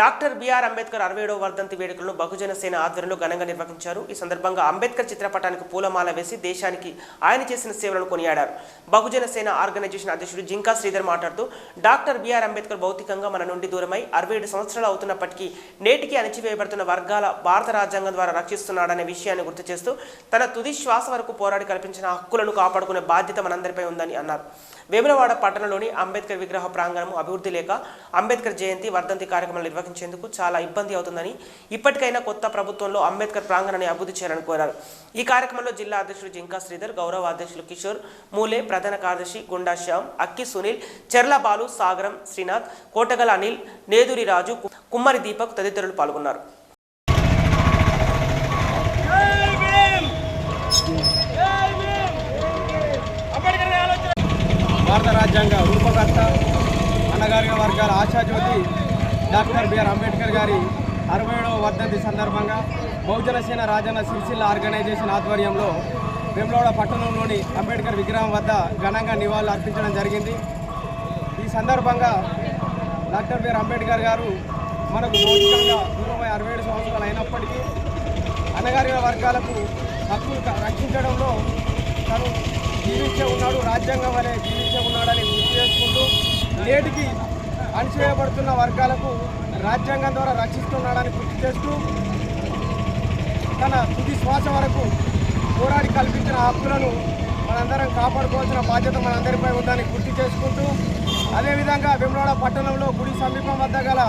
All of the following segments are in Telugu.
డాక్టర్ బిఆర్ అంబేద్కర్ అరవై ఏడవ వర్ధంతి వేడుకలను బహుజన సేన ఆధ్వర్యంలో ఘనంగా నిర్వహించారు. ఈ సందర్భంగా అంబేద్కర్ చిత్రపటానికి పూలమాల వేసి దేశానికి ఆయన చేసిన సేవలను కొనియాడారు. బహుజన సేన ఆర్గనైజేషన్ అధ్యక్షుడు జింకా శ్రీధర్ మాట్లాడుతూ డాక్టర్ బిఆర్ అంబేద్కర్ భౌతికంగా మన నుండి దూరమై అరవై ఏడు సంవత్సరాలు అవుతున్నప్పటికీ నేటికి అణచివేయబడుతున్న వర్గాల భారత రాజ్యాంగం ద్వారా రక్షిస్తున్నాడనే విషయాన్ని గుర్తు చేస్తూ తన తుది శ్వాస వరకు పోరాడి కల్పించిన హక్కులను కాపాడుకునే బాధ్యత మనందరిపై ఉందని అన్నారు. వేములవాడ పట్టణంలోని అంబేద్కర్ విగ్రహ ప్రాంగణం అభివృద్ధి లేక అంబేద్కర్ జయంతి వర్ధంతి కార్యక్రమాలు నిర్వహించేందుకు చాలా ఇబ్బంది అవుతుందని ఇప్పటికైనా కొత్త ప్రభుత్వంలో అంబేద్కర్ ప్రాంగణాన్ని అభివృద్ధి చేయాలని కోరారు. ఈ కార్యక్రమంలో జిల్లా అధ్యక్షుడు జింకా శ్రీధర్ గౌరవ అధ్యక్షులు కిషోర్ మూలే ప్రధాన కార్యదర్శి గుండా శ్యామ్ అక్కి సునీల్ చెర్ల బాలు సాగరం శ్రీనాథ్ కోటగల అనిల్ నేదురి రాజు కుమ్మరి దీపక్ తదితరులు పాల్గొన్నారు. భారత రాజ్యాంగ రూపకర్త అన్నగారిన వర్గాల ఆశాజ్యోతి డాక్టర్ బిఆర్ అంబేద్కర్ గారి అరవై ఏడవ వర్ధంతి సందర్భంగా బహుజన సేన రాజన్న సిరిసిల్ల ఆర్గనైజేషన్ ఆధ్వర్యంలో వెమ్లవాడ పట్టణంలోని అంబేద్కర్ విగ్రహం వద్ద ఘనంగా నివాళులు అర్పించడం జరిగింది. ఈ సందర్భంగా డాక్టర్ బిఆర్ అంబేద్కర్ గారు మనకు భౌతికంగా దూరమై అరవై ఏడు సంవత్సరాలు అయినప్పటికీ అన్నగారిన వర్గాలకు హక్కులు రక్షించడంలో తను జీవించే ఉన్నాడు రాజ్యాంగం వలె జీవించే ఉన్నాడని గుర్తు చేసుకుంటూ నేటికి అణిచివేయబడుతున్న వర్గాలకు రాజ్యాంగం ద్వారా రక్షిస్తున్నాడని గుర్తు చేస్తూ తన తుది శ్వాస వరకు పోరాడి కల్పించిన హక్కులను మనందరం కాపాడుకోవాల్సిన బాధ్యత మనందరిపై ఉందని గుర్తు చేసుకుంటూ అదేవిధంగా వెమ్లవాడ పట్టణంలో గుడి సమీపం వద్ద గల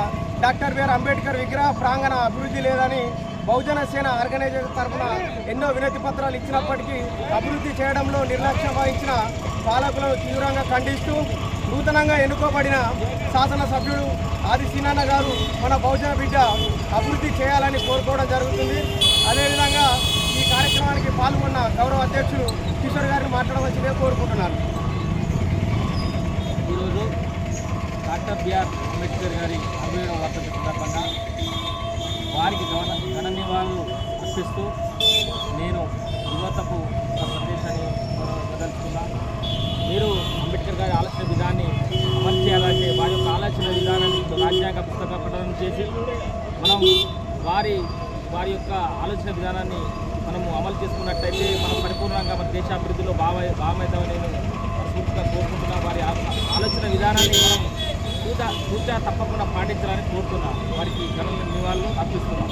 డాక్టర్ బిఆర్ అంబేద్కర్ విగ్రహ ప్రాంగణ అభివృద్ధి లేదని బహుజన సేన ఆర్గనైజేషన్ తరఫున ఎన్నో వినతి పత్రాలు ఇచ్చినప్పటికీ అభివృద్ధి చేయడంలో నిర్లక్ష్యం వహించిన పాలకులను తీవ్రంగా ఖండిస్తూ నూతనంగా ఎన్నుకోబడిన శాసనసభ్యుడు ఆది సీనన్న గారు మన బహుజన బిడ్డ అభివృద్ధి చేయాలని కోరుకోవడం జరుగుతుంది. అదేవిధంగా ఈ కార్యక్రమానికి పాల్గొన్న గౌరవ అధ్యక్షులు కిషోర్ గారిని మాట్లాడవలసిందే కోరుకుంటున్నాను. ఈరోజు డాక్టర్ బిఆర్ అంబేద్కర్ గారి అరవై ఏడవ సందర్భంగా వారికి ఘన ఘన నివాళులు అర్పిస్తూ నేను చేసి మనం వారి వారి యొక్క ఆలోచన విధానాన్ని మనము అమలు చేసుకున్నట్టయితే మనం పరిపూర్ణంగా మన దేశాభివృద్ధిలో బాగా భాగమవుతామని నేను మనస్ఫూర్తిగా కోరుకుంటున్నా. వారి ఆ- ఆలోచన విధానాన్ని మనం పూజ పూజ తప్పకుండా పాటించాలని కోరుతున్నా వారికి ఘన నివాళులు అర్పిస్తున్నాం